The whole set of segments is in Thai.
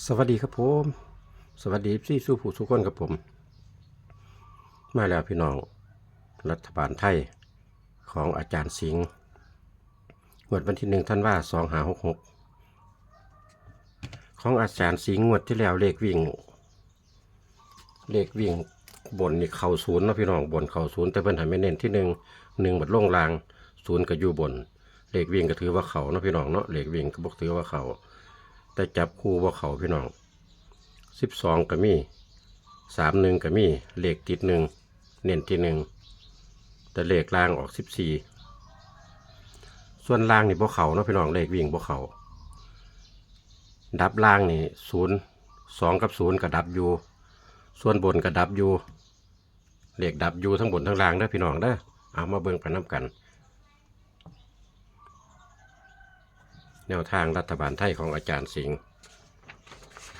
สวัสดีครับผม สวัสดีพี่สู้ผู้ทุกคนครับผม มาแล้วพี่น้องรัฐบาลไทยของอาจารย์สิงห์งวดวันที่หนึ่งท่านว่าสองหาหกหกของอาจารย์สิงห์งวดที่แล้วเลขวิ่ง เลขวิ่งบนนี่เข่าศูนย์นะพี่น้องบนเข่าศูนย์แต่เพิ่นให้ไม่เน้นที่หนึ่งหนึ่งบัดล่งลางศูนย์ก็อยู่บนเลขวิ่งก็ถือว่าเขาเนาะพี่น้องเนาะเลขวิ่งก็บอกถือว่าเขา แต่จับคู่ว่าเขาพี่น้องสิบสองก็มีสามหนึ่งก็มีเลขติดหนึ่งเน้นที่หนึ่งแต่เลขล่างออกสิบสี่ส่วนล่างนี่พวกเขาเนาะพี่น้องเลขวิ่งพวกเขาดับล่างนี่ศูนย์สองกับศูนย์กับดับอยู่ ส่วนบนกับดับอยู่เลขดับอยู่ทั้งบนทั้งล่างเด้อพี่น้องเด้อเอามาเบิ่งไปน้ำกัน แนวทางรัฐบาลไทยของอาจารย์สิงห์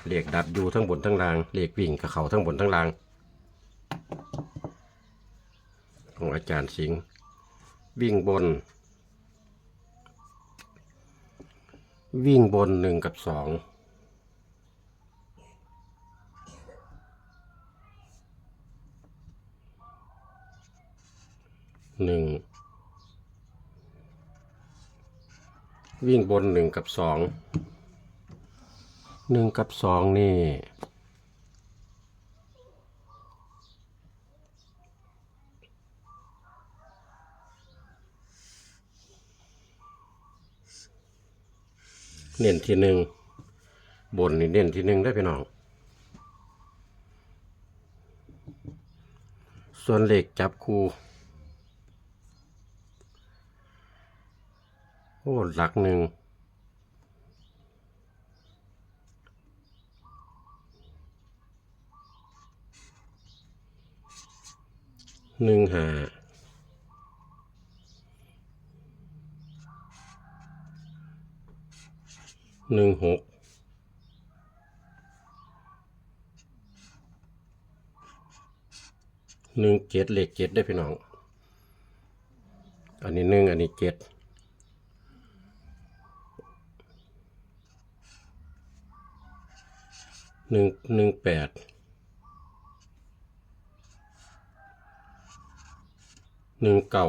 เลขดับอยู่ทั้งบนทั้งล่าง เลขวิ่งกับเขาทั้งบนทั้งล่าง ของอาจารย์สิงห์วิ่งบน วิ่งบนหนึ่งกับสองหนึ่ง วิ่งบนหนึ่งกับสองหนึ่งกับสองนี่ เน้นที่หนึ่งบนนี่เน้นที่หนึ่งได้พี่น้อง ส่วนเหล็กจับคู โอ้หลักหนึ่งหนึ่งหาหนึ่งหกหนึ่งเจ็ดเลขเจ็ดได้พี่น้อง อันนี้หนึ่งอันนี้เจ็ด หนึ่งหนึ่งแปดหนึ่งเก่า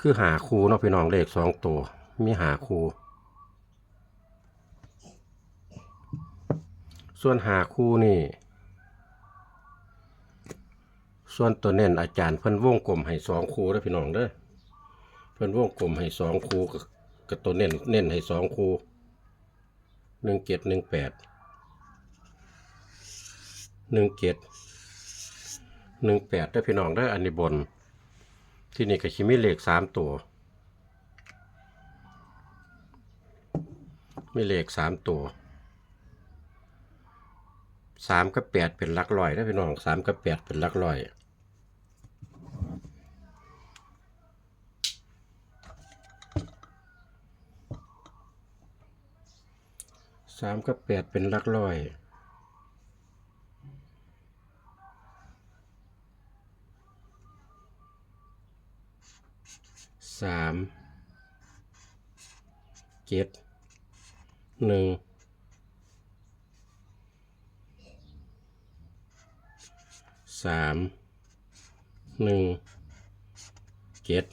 คือหาคูเนาะพี่น้องเลขสองตัว มีหาคูส่วนหาคูนี่ ส่วนตัวเน้นอาจารย์เพิ่นวงกลมให้สองคูแล้วพี่น้องเด้อเพิ่นวงกลมให้สองคูกับกับตัวเน้นเน้นให้สองคู หนึ่งเจ็ดหนึ่งแปดหนึ่งเจ็ดหนึ่งแปดได้พี่น้องได้ออันนี้บน ที่นี่ก็ชิมีเลขสามตัวมีเลขสามตัวสามกับแปดเป็นลักร้อยได้พี่น้องสามกับแปดเป็นลักร้อย สามกับแปดเป็นลักร้อยสามเจ็ดหนึ่งสามหนึ่งเจ็ด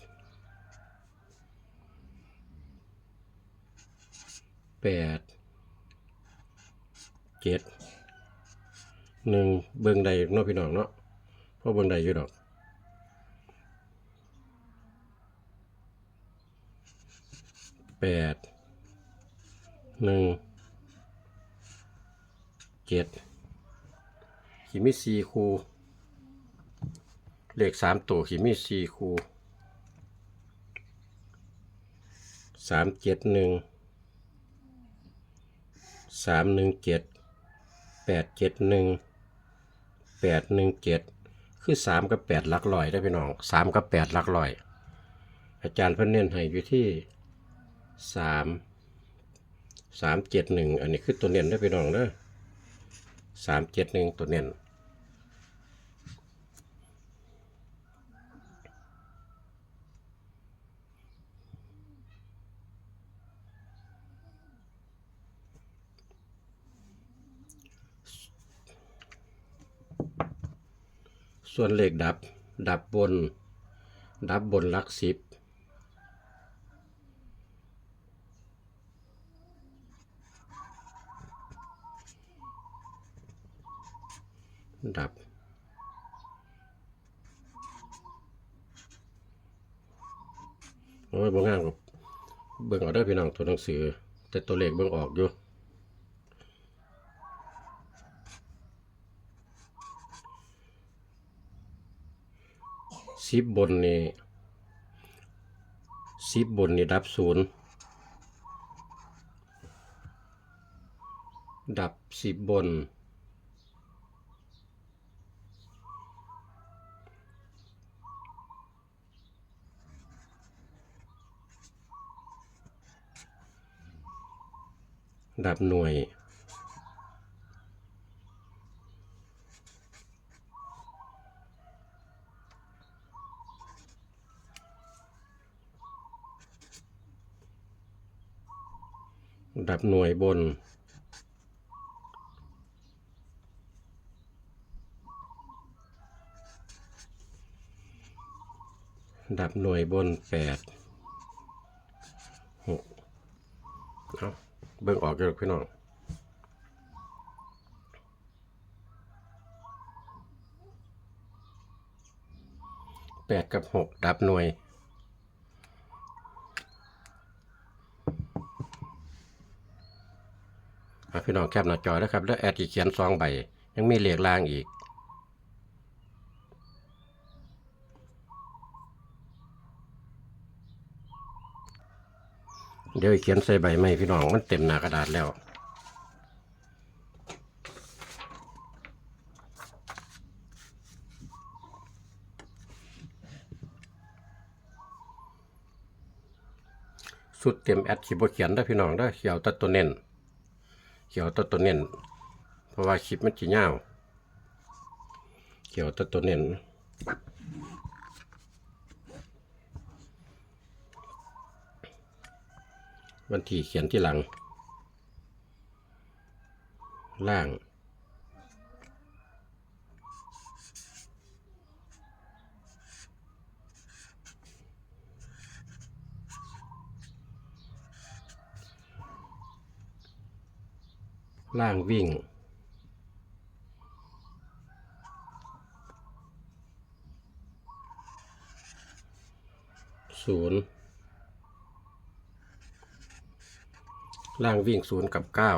แปด เจ็ดหนึ่งเบิ่งใดเนาะพี่น้องเนาะเพราะเบิ่งใดอยู่ดอกแปดหนึ่งเจ็ดขีมีสี่คูเลขสามตัวขีมีสี่คูสามเจ็ดหนึ่งสามหนึ่งเจ็ด แปดเจ็ดหนึ่งแปดหนึ่งเจ็ดคือสามกับแปดหลักลอยได้อพี่น้องสามกับแปดหลักลอย อาจารย์เพิ่นเน้นให้อยู่ที่สามสามเจ็ดหนึ่งอันนี้คือตัวเน้นได้อพี่น้องเด้อสามเจ็ดหนึ่งตัวเน้น ส่วนเลขดับ ดับบน ดับบนหลักสิบดับ โอ้ยบ่งามกับเบิ่งเอาได้อพี่น้องตัวหนังสือ แต่ตัวเลขเบิ่งออกอยู่ สิบบนนี่สิบบนนี่ดับศูนย์ดับสิบบน ดับหน่วย ดับหน่วยบน ดับหน่วยบนแปดหกเอาเบิ่งออกเยอะพี่น้องแปดกับหกดับหน่วย อะ พี่น้องแคปหน้าจอแล้วครับแล้วแอดอีกเขียนซองใบ ยังมีเหลียกลางอีกเดี๋ยวเขียนใส่ใบใหม่พี่น้องมันเต็มหน้ากระดาษแล้วสุดเต็มแอดขีบเขียนได้พี่น้องได้เขียวตัดตัวเน้น เขียวตัวตัวเน้นเพราะว่าคลิปมันจียาวเขียวตัวตัวเน้นวันที่เขียนที่หลัง ล่าง ล่างวิ่ง ศูนย์ ล่างวิ่งศูนย์กับเก้า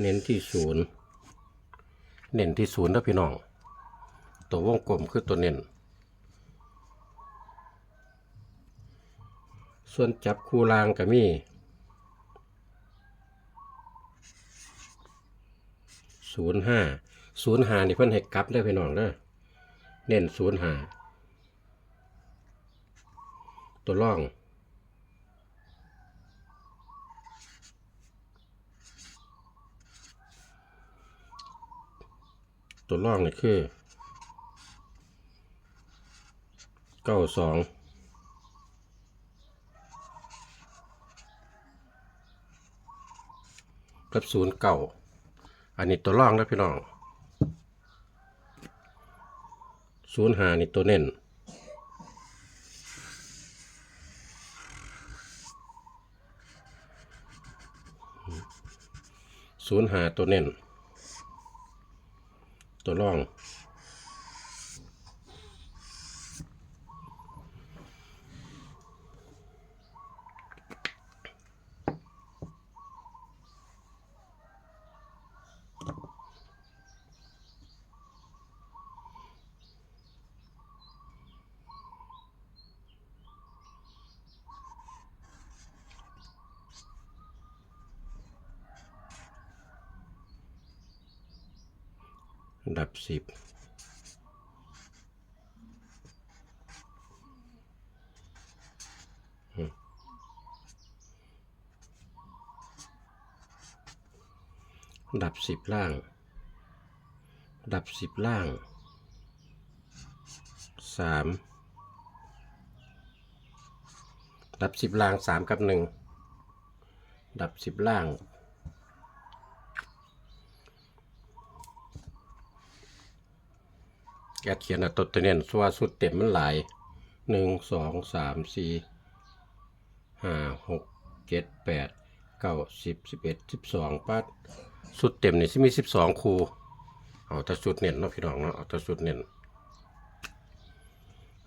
เน้นที่ศูนย์ เน้นที่ศูนย์นะพี่น้อง ตัววงกลมคือตัวเน้น ส่วนจับคูรางก็มีศูนย์ห้าศูนย์หานี่เพิ่นให้กลับได้อพี่น้องเด้อเน้นศูนย์ห้าตัวร่องตัวร่องนี่คือ เก้าสองกับศูนย์เก้าอันนี้ตัวร่องแล้วพี่น้องศูนย์หานี่ตัวเน้นศูนย์หาตัวเน้นตัวร่อง ดับสิบดับสิบล่าง ดับสิบล่างสามดับสิบล่างสามกับหนึ่งดับสิบล่าง แกเขียนอะตดตัวเน้นส่วสุดเต็มมันหลายหนึ่งสองสามสี่ห้าหกเจ็ดแปดเก้าสิบสิบเอ็ดสิบสองปัดสุดเต็มนี่สิมีสิบสองคูเอาแต่สุดเน้นเนาะพี่น้องเนาะเอาแต่สุดเน้น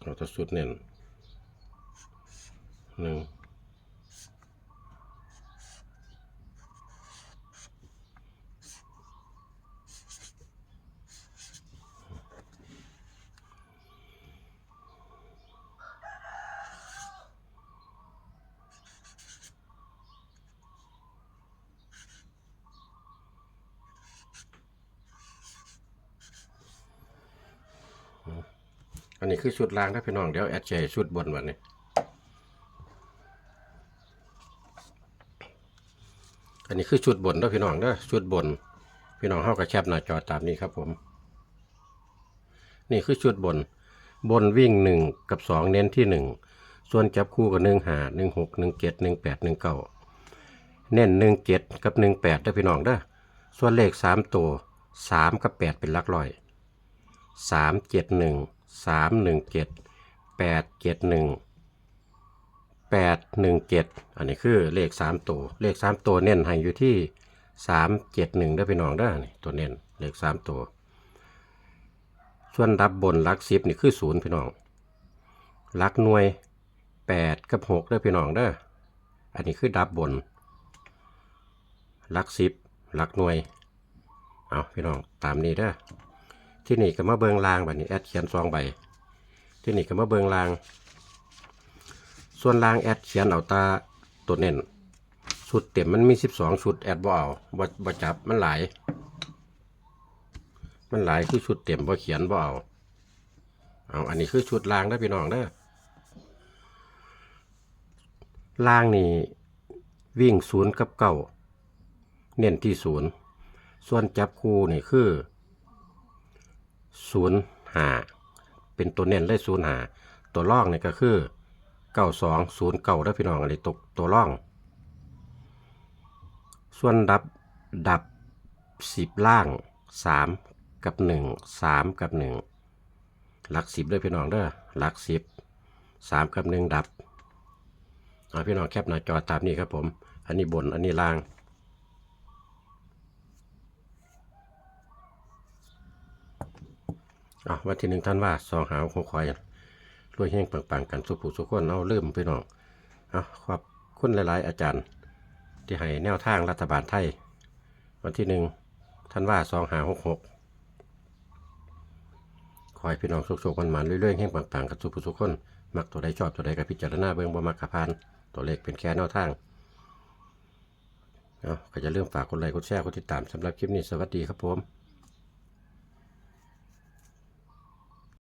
เอาแต่สุดเน้นหนึ่ง อันนี้คือชุดล่างถ้าพี่น้องเดี๋ยวแอดเจชุดบนวันนี้อันนี้คือชุดบนเด้อพี่น้องเด้อชุดบน พี่น้องเฮากระแคบหน้าจอตามนี้ครับผม นี่คือชุดบน บนวิ่งหนึ่งกับสองเน้นที่หนึ่งส่วนจับคู่กับหนึ่งหาหนึ่งหกหนึ่งเจ็ดหนึ่งแปดหนึ่งเก้าเน้นหนึ่งเจ็ดกับหนึ่งแปดเด้อพี่น้องเด้อส่วนเลขสามตัวสามกับแปดเป็นลักร้อยสามเจ็ดหนึ่ง สามหนึ่งเจ็ดแปดเจ็ดหนึ่งแปดหนึ่งเจ็ดอันนี้คือเลขสามตัว เลขสามตัวเน้นให้อยู่ที่สามเจ็ดหนึ่งได้ไปน้องได้ตัวเน้นเลขสามตัว ส่วนรับบนลักสิบนี่คือศูนย์พี่น้องลักหน่วยแปดกับหกได้พี่น้องเด้ออันนี้คือดับบนลักสิบลักหน่วย เอาพี่น้องตามนี้เด้อ ที่นี่ก็มาเบิงลางแบบนี้แอดเขียนซองใบ ที่นี่ก็มาเบิงลาง ส่วนลางแอดเขียนเอาตาตัวเน้นชุดเต็มมันมี12ชุดแอดบ่เอาบ่บ่จับมันหลาย มันหลายคือชุดเต็มบ่เขียนบ่เอาเอาอันนี้คือชุดลางได้พี่น้องเด้อลางนี่วิ่งศูนย์กับเก้าเน้นที่ศูนย์ส่วนจับคู่นี่คือ ศูนย์หาเป็นตัวเน้นเลยศูนย์หาตัวล่องเนี่ยก็คือเก้าสองศูนย์เก้าได้วพี่น้องอันนี้ตกตัวร่อง ส่วนดับดับสิบล่างสามกับหนึ่งสามกับหนึ่งหลักสิบด้วยพี่น้องเด้อหลักสิบสามกับหนึ่งดับเอาพี่น้องแคปหน้าจอตามนี้ครับผม อันนี้บนอันนี้ล่าง อะวันที่หนึ่งท่านว่าสองหาวคงคอยรวยแห้งปังๆกันสุผู้สุขคนเอาเริ่มพี่น้องเอาขอบคุณหลาย ๆ อาจารย์ ที่ให้แนวทางรัฐบาลไทย วันที่หนึ่งท่านว่าสองหาหกหกขอให้พี่น้องสุขๆมันมันเรื่อยๆแห้งปังๆกันสุผู้สุขคนมักตัวใดชอบตัวใดกับพิจารณาเบื้องบ่มักกะพานตัวเลขเป็นแค่แนวทางเอาก็จะเริ่มฝากกดไลค์กดแชร์กดติดตามสำหรับคลิปนี้สวัสดีครับผม